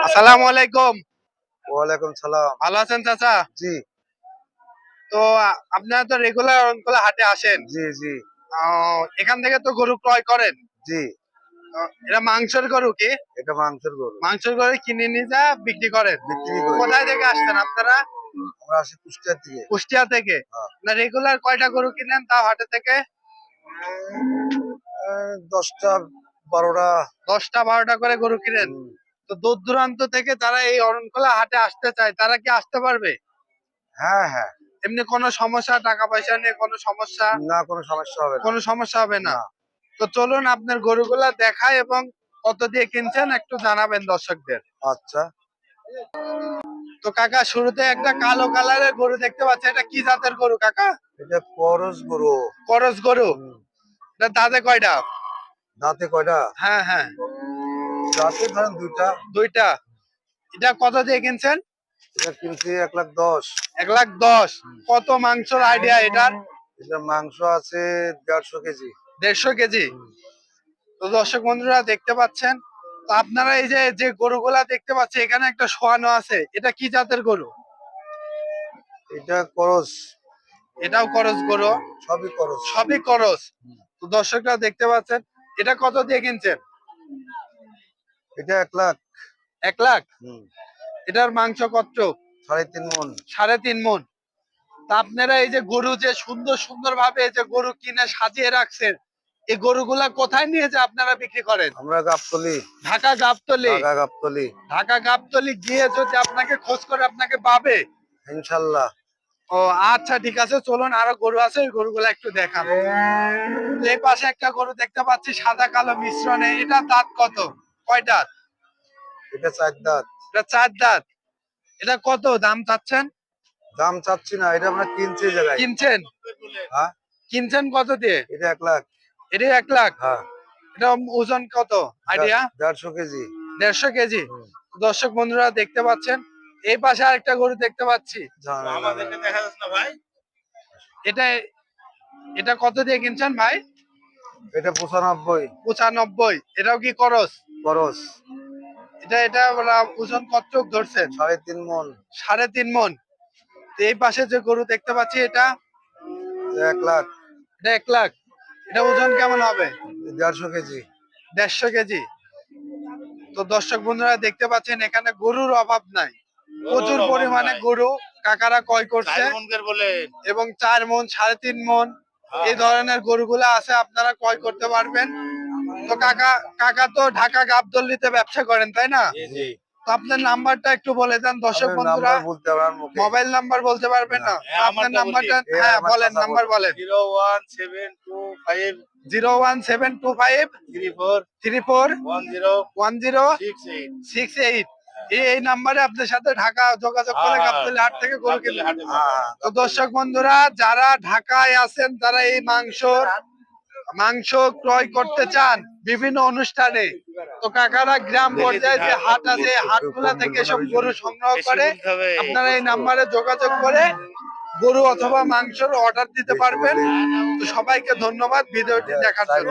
আসসালামু আলাইকুম। ওয়ালাইকুম সালাম। ভালো আছেন চাচা? জি। তো আপনারা তো রেগুলার অরণকোলা হাটে আসেন। জি জি। এখান থেকে তো গরু ক্রয় করেন? জি। এটা মাংসের গরু কি? এটা মাংসের গরু। মাংসের গরু কিনে নিয়ে যা বিক্রি করেন। বিক্রি করি। কোথায় থেকে আসছেন আপনারা? আমরা আসি কুষ্টিয়ার থেকে। কুষ্টিয়া থেকে? হ্যাঁ। না রেগুলার কয়টা গরু কিনেন তাও হাটে থেকে? দশটা বারোটা। দশটা বারোটা করে গরু কিনেন? তো দূর দূরান্ত থেকে তারা এই অরণকোলা হাটে আসতে চায়। তারা কি আসতে পারবে? হ্যাঁ হ্যাঁ। এমনি কোনো সমস্যা টাকা পয়সা নিয়ে কোনো সমস্যা? না কোনো সমস্যা হবে কোনো সমস্যা হবে না? না। তো চলুন আপনার গরুগুলা দেখায় এবং কত দিয়ে কিনছেন একটু জানাবেন দর্শকদের। আচ্ছা। তো কাকা শুরুতে একটা কালো কালারের গরু দেখতে পাচ্ছি। এটা কি জাতের গরু কাকা? এটা করস গরু। করস গরু? এটা দাঁতে কয়টা দাঁতে কয়টা হ্যাঁ হ্যাঁ। দাঁতে ধরেন দুইটা। দুইটা। এটা কত দিয়ে কিনছেন? এটা কিনছি এক লাখ দশ। এক লাখ দশ। কত মাংসর আইডিয়া এটার? এটা মাংস আছে দেড়শো কেজি। দেড়শো কেজি। তো দর্শক বন্ধুরা দেখতে পাচ্ছেন? তো আপনারা এই যে যে গরুগুলা দেখতে পাচ্ছেন এখানে একটা শোয়ানো আছে। এটা কি জাতের গরু? এটা করস। এটাও করস গরু। সবই করস। সবই করস। তো দর্শকরা দেখতে পাচ্ছেন এটা কত দিয়ে কিনছেন? এটা এক লাখ। এক লাখ? হুম, এটার মাংস কত? সাড়ে তিন মন। সাড়ে তিন মন। তা আপনারা এই যে গরু যে সুন্দর সুন্দর ভাবে এই যে গরু কিনে সাজিয়ে রাখছেন এই গরুগুলা কোথায় নিয়ে যে আপনারা বিক্রি করেন? আমরা গাবতলি। ঢাকা গাবতলি? ঢাকা গাবতলি। ঢাকা গাবতলি গিয়ে যদি আপনাকে খোঁজ করে আপনাকে পাবে? ইনশাল্লাহ। ও আচ্ছা ঠিক আছে চলুন আরও গরু আছে ওই গরুগুলা একটু দেখান। এই পাশে একটা গরু দেখতে পাচ্ছি সাদা কালো মিশ্রণে। এটা দাঁত কত? কয় দাঁত এটা চার দাঁত এটা চার দাঁত এটা কত? দাম চাচ্ছেন? দাম চাচ্ছি না এটা আমরা কিনছি জায়গায়। কিনছেন? হ্যাঁ? কিনছেন কত দিয়ে? এটা এক লাখ। এটা এক লাখ? হ্যাঁ। এটা ওজন কত? আইডিয়া? দেড়শো কেজি। দেড়শো কেজি। দর্শক বন্ধুরা দেখতে পাচ্ছেন? এই পাশে আরেকটা গরু দেখতে পাচ্ছি। এটা এটা কত দিয়ে কিনছেন ভাই? এটা পঁচানব্বই। পঁচানব্বই। এটাও কি করস? খরচ এটা এটা ওজন কত ধরছেন সাড়ে তিন মন। সাড়ে তিন মন। তো এই পাশে যে গরু দেখতে পাচ্ছি এটা? এক লাখ। এটা এক লাখ। এটা ওজন কেমন হবে? দেড়শো কেজি। দেড়শো কেজি। তো দর্শক বন্ধুরা দেখতে পাচ্ছেন এখানে গরুর অভাব নাই। প্রচুর পরিমাণে গরু কাকারা ক্রয় করছে। এবং চার মন সাড়ে তিন মন। এই ধরনের গরুগুলা আছে আপনারা ক্রয় করতে পারবেন। তো কাকা কাকা তো ঢাকা গাবদল্লিতে ব্যবসা করেন তাই না? তো আপনার নাম্বারটা একটু বলে দেন দর্শক বন্ধুরা। মোবাইল নাম্বার বলতে পারবেন না। হ্যাঁ, আপনার নাম্বারটা হ্যাঁ বলেন নাম্বার বলেন। Zero one seven two five. Zero one seven two five. Three four. Three four. One zero. One zero. Six eight. Six eight. এই নাম্বারে আপনার সাথে ঢাকা যোগাযোগ করে হ্যাঁ, হাট থেকে গরু হ্যাঁ, তো দর্শক বন্ধুরা যারা ঢাকায় আছেন তারা এই মাংস মাংস ক্রয় করতে চান বিভিন্ন অনুষ্ঠানে তো কাকারা গ্রাম পর্যায়ে যে হাট আছে হাটগুলা থেকে সব গরু সংগ্রহ করে আপনারা এই নাম্বারে যোগাযোগ করে গরু অথবা মাংসর অর্ডার দিতে পারবেন। তো সবাইকে ধন্যবাদ ভিডিওটি দেখার জন্য।